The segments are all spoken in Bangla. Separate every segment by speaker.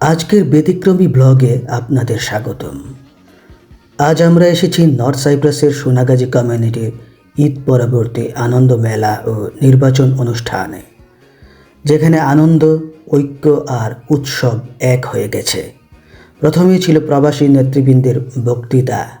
Speaker 1: আজকের ব্যতিক্রমী ব্লগে আপনাদের স্বাগতম। আজ আমরা এসেছি নর্থ সাইপ্রাসের সোনাগাজী কমিউনিটির ঈদ পরবর্তী আনন্দ মেলা ও নির্বাচন অনুষ্ঠানে, যেখানে আনন্দ, ঐক্য আর উৎসব এক হয়ে গেছে। প্রথমেই ছিল প্রবাসী নেতৃবৃন্দের বক্তৃতা।
Speaker 2: আমাদের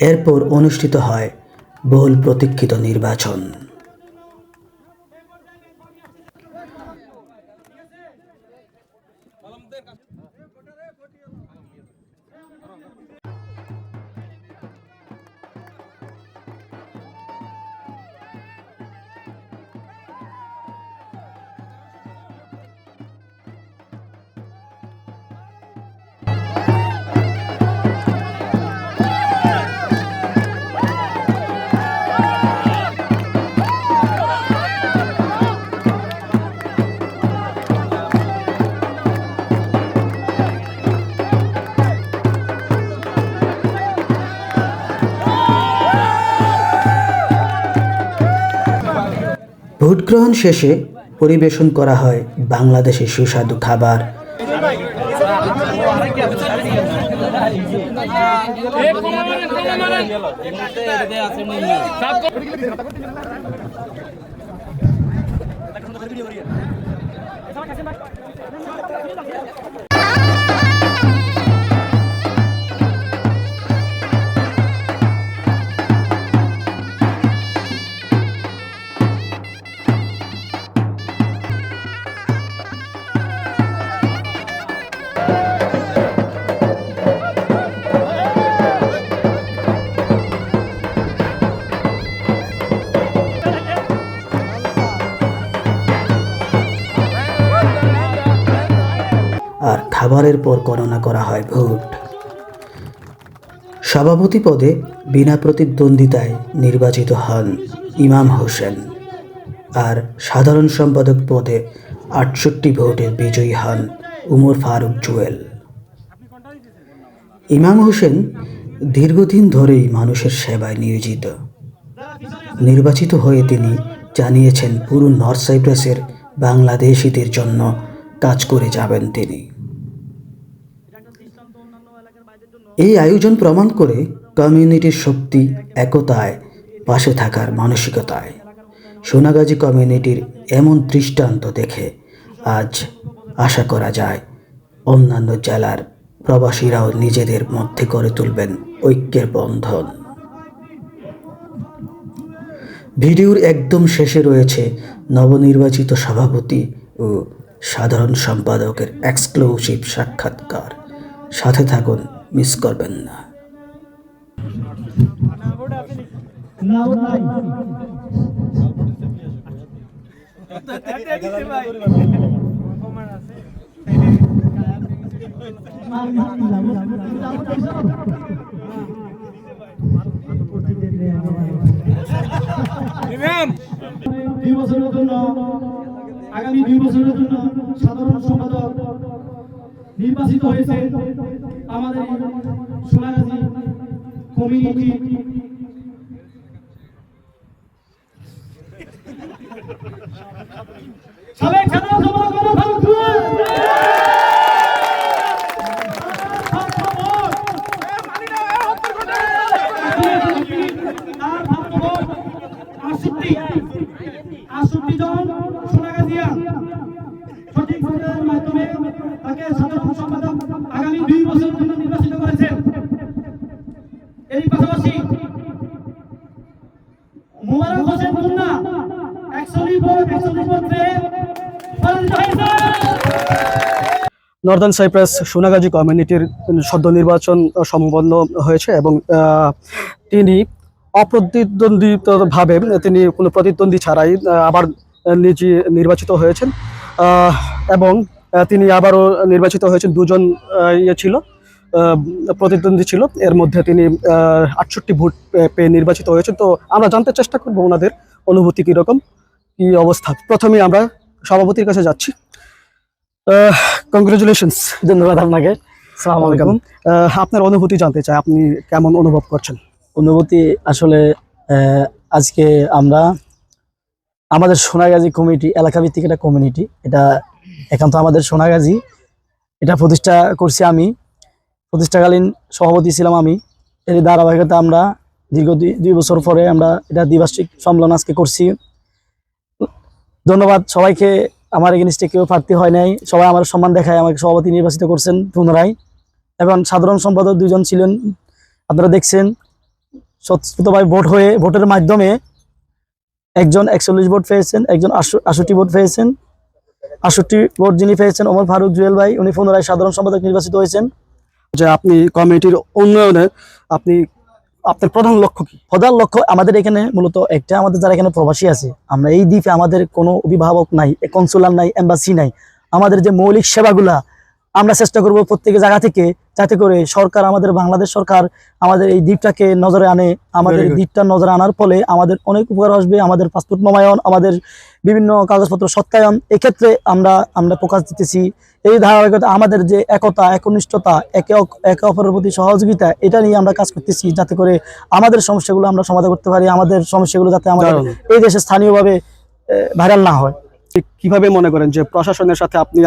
Speaker 1: এরপর অনুষ্ঠিত হয় বহুল প্রতীক্ষিত নির্বাচন। ভোট গ্রহণ শেষে পরিবেশন করা হয় বাংলাদেশের সুস্বাদু খাবার। খাবারের পর গণনা করা হয় ভোট। সভাপতি পদে বিনা প্রতিদ্বন্দ্বিতায় নির্বাচিত হন ইমাম হোসেন আর সাধারণ সম্পাদক পদে আটষট্টি ভোটে বিজয়ী হন উমর ফারুক জুয়েল। ইমাম হোসেন দীর্ঘদিন ধরেই মানুষের সেবায় নিয়োজিত। নির্বাচিত হয়ে তিনি জানিয়েছেন, পুরো নর্থ সাইপ্রাসের বাংলাদেশিদের জন্য কাজ করে যাবেন তিনি। এই আয়োজন প্রমাণ করে কমিউনিটির শক্তি একতায়, পাশে থাকার মানসিকতায়। সোনাগাজী কমিউনিটির এমন দৃষ্টান্ত দেখে আজ আশা করা যায়, অন্যান্য জেলার প্রবাসীরাও নিজেদের মধ্যে করে তুলবেন ঐক্যের বন্ধন। ভিডিওর একদম শেষে রয়েছে নবনির্বাচিত সভাপতি ও সাধারণ সম্পাদকের এক্সক্লুসিভ সাক্ষাৎকার। সাথে থাকুন মিস করবেন না।
Speaker 3: দুই বছরের জন্য আগামী দুই বছরের জন্য সাধারণ সম্পাদক নির্বাচিত হয়েছে আমাদের সোনাগাজী কমিউনিটি। সাবেক সাধারণ সম্পাদক
Speaker 4: হোসেন
Speaker 5: নর্দার্ন সাইপ্রাস সোনাগাজী কমিউনিটির সদ্য নির্বাচন সম্পন্ন হয়েছে এবং তিনি অপ্রতিদ্বন্দ্বিতভাবে তিনি কোনো প্রতিদ্বন্দ্বী ছাড়াই আবার নিজে নির্বাচিত হয়েছেন। এবং তিনি আবারও নির্বাচিত হয়েছেন। দুজন ইয়ে ছিল। প্রতিদ্বন্দ্বী ছিল। এর মধ্যে তিনি আটষট্টি ভোট পেয়ে নির্বাচিত হয়েছেন। তো আমরা জানতে চেষ্টা করব ওনাদের অনুভূতি কীরকম কী অবস্থা। প্রথমে আমরা সভাপতির কাছে যাচ্ছি। কংগ্রেচুলেশনস
Speaker 3: ধন্যবাদ আপনাকে আলাইকুম।
Speaker 5: আপনার অনুভূতি জানতে চাই আপনি কেমন অনুভব করছেন?
Speaker 3: অনুভূতি আসলে আজকে আমরা আমাদের সোনাগাজী কমিটি এলাকাভিত্তিক একটা কমিউনিটি। এটা একান্ত আমাদের সোনাগাজী। এটা প্রতিষ্ঠা করছি আমি। প্রতিষ্ঠাকালীন সভাপতি ছিলাম আমি। এর ধারাবাহিকতা আমরা দীর্ঘ দুই- বছর পরে আমরা এটা দ্বিবার্ষিক সম্মেলন আজকে করছি। ধন্যবাদ সবাইকে। আমার এগেনস্টে কেউ প্রার্থী হয় নাই। সবাই আমার সম্মান দেখায়, আমাকে সভাপতি নির্বাচিত করছেন পুনরায়। এবং সাধারণ সম্পাদক দুজন ছিলেন, আপনারা দেখছেন। স্বতঃস্ফূর্তভাবে ভোট হয়ে, ভোটের মাধ্যমে একজন একচল্লিশ ভোট পেয়েছেন, একজন আষট্টি ভোট পেয়েছেন। আষট্টি ভোট যিনি পেয়েছেন, ওমর ফারুক জুয়েল ভাই, উনি পুনরায় সাধারণ সম্পাদক নির্বাচিত হয়েছেন।
Speaker 5: যে আপনি কমিটির উন্নয়নে আপনি আপনার প্রধান লক্ষ্য কি?
Speaker 3: প্রধান লক্ষ্য আমাদের এখানে মূলত একটা আমাদের যারা এখানে প্রবাসী আছে আমরা এই দ্বীপে আমাদের কোনো অভিভাবক নাই কনসুলার নাই এম্বাসি নাই। আমাদের যে মৌলিক সেবাগুলা আমরা চেষ্টা করব প্রত্যেক জায়গা থেকে যাতে করে সরকার আমাদের বাংলাদেশ সরকার আমাদের এই দ্বীপটাকে নজরে আনে। আমাদের দ্বীপটা নজরে আনার ফলে আমাদের অনেক উপকার আসবে আমাদের পাসপোর্ট নবায়ন আমাদের বিভিন্ন কাগজপত্র সত্যায়ন এক্ষেত্রে আমরা আমরা প্রকাশ দিতেছি এই ধারাবাহিকতা আমাদের যে একতা একনিষ্ঠতা একে একে অপরের প্রতি সহযোগিতা এটা নিয়ে আমরা কাজ করতেছি যাতে করে আমাদের সমস্যাগুলো আমরা সমাধান করতে পারি আমাদের সমস্যাগুলো যাতে আমাদের এই দেশে স্থানীয়ভাবে ভাইরাল না হয়।
Speaker 5: ঠিক কীভাবে মনে করেন যে প্রশাসনের সাথে আপনি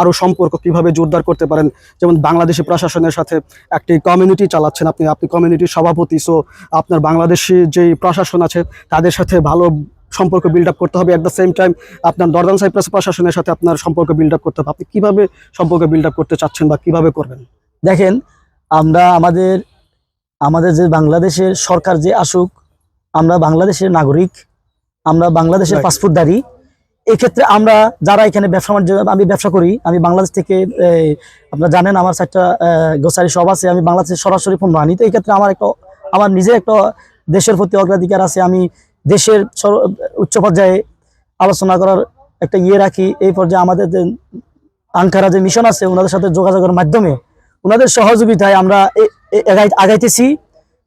Speaker 5: আরও সম্পর্ক কীভাবে জোরদার করতে পারেন? যেমন বাংলাদেশি প্রশাসনের সাথে একটি কমিউনিটি চালাচ্ছেন আপনি আপনি কমিউনিটির সভাপতি সো আপনার বাংলাদেশি যেই প্রশাসন আছে তাদের সাথে ভালো সম্পর্ক বিল্ড আপ করতে হবে অ্যাট দ্য সেম টাইম আপনার নর্দার্ন সাইপ্রাস প্রশাসনের সাথে আপনার সম্পর্ক বিল্ড আপ করতে হবে। আপনি কীভাবে সম্পর্ক বিল্ড আপ করতে চাচ্ছেন বা কীভাবে করবেন?
Speaker 3: দেখেন আমরা আমাদের আমাদের যে বাংলাদেশের সরকার যে আসুক আমরা বাংলাদেশের নাগরিক আমরা বাংলাদেশের. পাসপোর্টধারী এক্ষেত্রে আমরা যারা এখানে ব্যবসা বাণিজ্য আমি ব্যবসা করি আমি বাংলাদেশ থেকে আপনারা জানেন আমার চারটা গোসারি সব আছে আমি বাংলাদেশের সরাসরি পণ্য আনি। তো এক্ষেত্রে আমার একটা আমার নিজের একটা দেশের প্রতি অগ্রাধিকার আছে। আমি দেশের উচ্চ পর্যায়ে আলোচনা করার একটা ইয়ে রাখি, এই পর্যায়ে আমাদের যে আঙ্কারা যে মিশন আছে, ওনাদের সাথে যোগাযোগের মাধ্যমে ওনাদের সহযোগিতায় আমরা আগাইতেছি।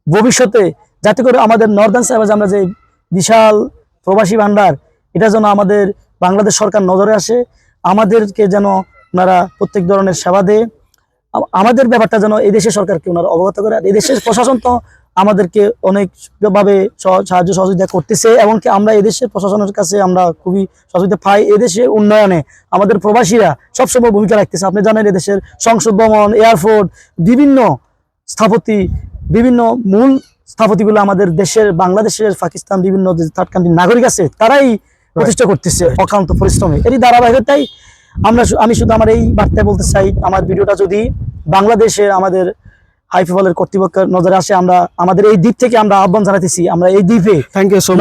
Speaker 3: ভবিষ্যতে যাতে করে আমাদের নর্দার্ন সাইবাজ আমরা যে বিশাল প্রবাসী ভান্ডার, এটা যেন আমাদের বাংলাদেশ সরকার নজরে আসে, আমাদেরকে যেন ওনারা প্রত্যেক ধরনের সেবা দেয়। আমাদের ব্যাপারটা যেন এই দেশের সরকারকে ওনারা অবগত করে আর এই দেশের প্রশাসন তো আমাদেরকে অনেকভাবে সহ- সাহায্য সহযোগিতা করতেছে এবং কি আমরা এদেশের প্রশাসনের কাছে আমরা খুবই সহযোগিতা পাই। এদেশের উন্নয়নে আমাদের প্রবাসীরা সবসময় ভূমিকা রাখতেছে। আপনি জানেন এদেশের সংসদ ভবন এয়ারপোর্ট বিভিন্ন স্থাপতি বিভিন্ন মূল স্থাপতিগুলো আমাদের দেশের বাংলাদেশের পাকিস্তান বিভিন্ন যে থার্ড কান্ট্রি নাগরিক আছে তারাই প্রতিষ্ঠা করতেছে অক্লান্ত পরিশ্রমে। এরই ধারাবাহিকতাই আমরা আমি শুধু আমার এই বার্তায় বলতে চাই আমার ভিডিওটা যদি বাংলাদেশে আমাদের হাইফেবলের কর্তৃপক্ষের নজরে আসে আমরা আমাদের এই দ্বীপ থেকে আমরা আহ্বান জানাতেছি আমরা এই দ্বীপে
Speaker 5: থ্যাংক ইউ সো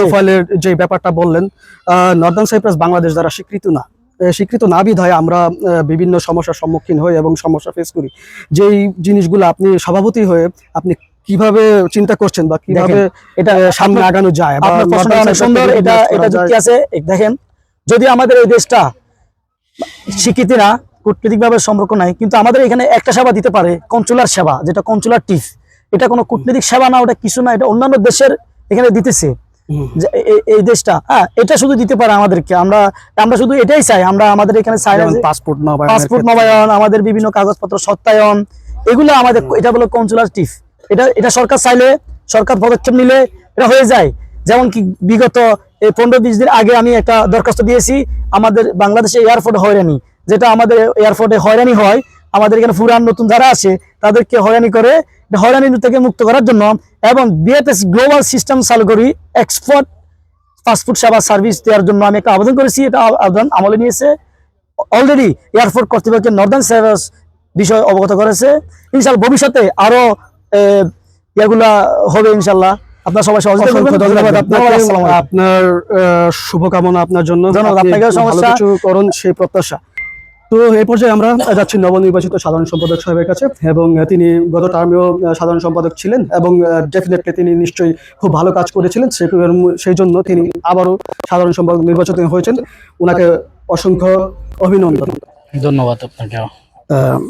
Speaker 5: প্রোফাইলের যে ব্যাপারটা বললেন নর্দার্ন সাইপ্রাস বাংলাদেশ দ্বারা স্বীকৃত না। স্বীকৃত না বিধায় আমরা বিভিন্ন সমস্যার সম্মুখীন হই এবং সমস্যা ফেস করি। যেই জিনিসগুলো আপনি সভাপতি হয়ে আপনি কীভাবে চিন্তা করছেন বা কীভাবে
Speaker 3: এটা
Speaker 5: সামনে আগানো যায়
Speaker 3: আপনার প্রশ্নটা অনেক সুন্দর এটা এটা যুক্তি আছে। দেখেন যদি আমাদের এই দেশটা না কূটনৈতিকভাবে সম্পর্ক নাই কিন্তু আমাদের এখানে একটা সেবা দিতে পারে কনসুলার সেবা যেটা কনসুলার টিফ এটা কোনো কূটনৈতিক সেবা না ওটা কিছু না এটা অন্যান্য দেশের এখানে দিতেছে। এই দেশটা হ্যাঁ এটা শুধু দিতে পারে আমাদেরকে। আমরা আমরা শুধু এটাই চাই আমরা আমাদের এখানে চাই
Speaker 5: পাসপোর্ট
Speaker 3: পাসপোর্ট। নবায়ন আমাদের বিভিন্ন কাগজপত্র সত্যায়ন এগুলো আমাদের এটা বলে কনসুলার টিফ এটা এটা সরকার চাইলে সরকার পদক্ষেপ নিলে এটা হয়ে যায়। যেমন কি বিগত এই পনেরো বিশ দিন আগে আমি একটা দরখাস্ত দিয়েছি, আমাদের বাংলাদেশে এয়ারপোর্টে হয়রানি। যেটা আমাদের এয়ারপোর্টে হয়রানি হয়, আমাদের এখানে পুরান নতুন যারা আছে, তাদেরকে হয়রানি করে, হয়রানি থেকে মুক্ত করার জন্য এবং বিএফএস গ্লোবাল সিস্টেম চালু করি, এক্সপোর্ট পাসপোর্ট সেবা সার্ভিস দেওয়ার জন্য আমি একটা আবেদন করেছি, এটা আবেদন আমলে নিয়েছে। অলরেডি এয়ারপোর্ট কর্তৃপক্ষের নর্দার্ন সার্ভিস বিষয় অবগত করেছে। ইনশাল্লাহ ভবিষ্যতে আরও এগুলা হবে ইনশাল্লাহ। আপনার সবাই সহযোগিতা
Speaker 5: ধন্যবাদ শুভকামনা আপনার জন্য।
Speaker 3: সমস্যা-
Speaker 5: করুন সেই প্রত্যাশা। তো এই পর্যায়ে আমরা যাচ্ছি নবনির্বাচিত সাধারণ সম্পাদক সাহেবের কাছে এবং তিনি গত টার্মেও সাধারণ সম্পাদক ছিলেন এবং ডেফিনেটলি তিনি নিশ্চয়ই খুব ভালো কাজ করেছিলেন সেই জন্য তিনি আবারও সাধারণ সম্পাদক নির্বাচিত হয়েছেন। ওনাকে অসংখ্য অভিনন্দন।
Speaker 6: ধন্যবাদ আপনাকে
Speaker 5: আহ,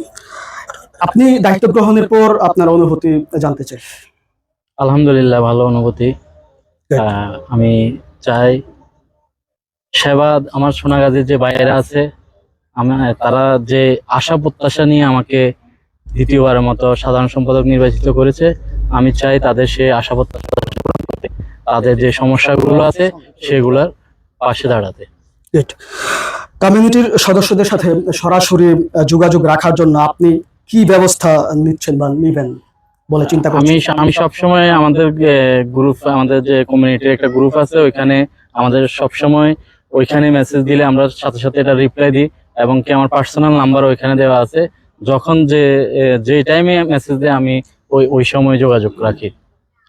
Speaker 5: আপনি দায়িত্ব গ্রহণের পর আপনার অনুভূতি জানতে চাই।
Speaker 6: আলহামদুলিল্লাহ ভালো অনুভূতি। আহ, আমি চাই সেবা আমার সোনাগাজীর যে বাইরে আছে আমি তারা যে আশা প্রত্যাশা নিয়ে আমাকে দ্বিতীয়বারের মতো সাধারণ সম্পাদক নির্বাচিত করেছে আমি চাই তাদের সে আশা প্রত্যাশা তাদের যে সমস্যাগুলো আছে সেগুলোর পাশে দাঁড়াতে।
Speaker 5: কমিউনিটির সদস্যদের সাথে সরাসরি যোগাযোগ রাখার জন্য আপনি কি ব্যবস্থা নিচ্ছেন বা নিবেন? বলে চিন্তা
Speaker 6: করছি
Speaker 5: আমি
Speaker 6: আমি সবসময় আমাদের গ্রুপ আমাদের যে কমিউনিটির একটা গ্রুপ আছে ওইখানে আমাদের সবসময় ওইখানে মেসেজ দিলে আমরা সাথে সাথে এটা রিপ্লাই দিই এবং কি আমার পার্সোনাল নাম্বার ওইখানে দেওয়া আছে। যখন যে যে টাইমে মেসেজ দেয় আমি ওই ওই সময় যোগাযোগ রাখি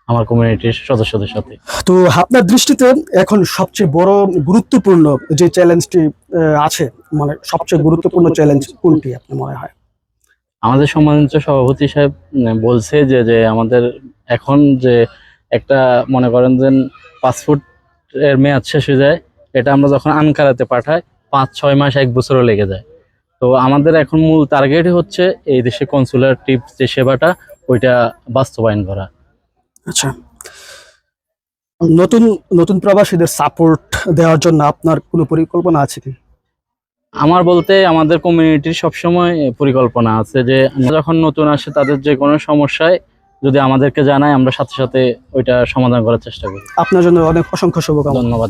Speaker 6: আমার কমিউনিটির সদস্যদের সাথে।
Speaker 5: তো আপনার দৃষ্টিতে এখন সবচেয়ে বড় গুরুত্বপূর্ণ যে চ্যালেঞ্জটি আছে মানে সবচেয়ে গুরুত্বপূর্ণ চ্যালেঞ্জ কোনটি আপনার মনে হয়?
Speaker 6: আমাদের সম্মানিত সভাপতি সাহেব বলছে যে যে আমাদের এখন যে একটা মনে করেন যে পাসপোর্ট এর মেয়াদ শেষ হয়ে যায়, এটা আমরা যখন আনকারাতে পাঠাই, পাঁচ, ছয় মাস, এক বছরও লেগে যায়। তো আমাদের এখন মূল টার্গেট হচ্ছে এই দেশে কনসুলার টিপস যে সেবাটা, ওইটা বাস্তবায়ন করা।
Speaker 5: আচ্ছা। নতুন নতুন প্রবাসীদের সাপোর্ট দেওয়ার জন্য আপনার কোনো পরিকল্পনা আছে কি?
Speaker 6: আমার বলতে আমাদের কমিউনিটির সবসময় পরিকল্পনা আছে যে যখন নতুন আসে তাদের যে কোনো সমস্যায় যদি আমাদেরকে জানায় আমরা সাথে সাথে ওইটা সমাধান করার চেষ্টা করি।
Speaker 5: আপনার জন্য অনেক অসংখ্য শুভকামনা।
Speaker 6: ধন্যবাদ।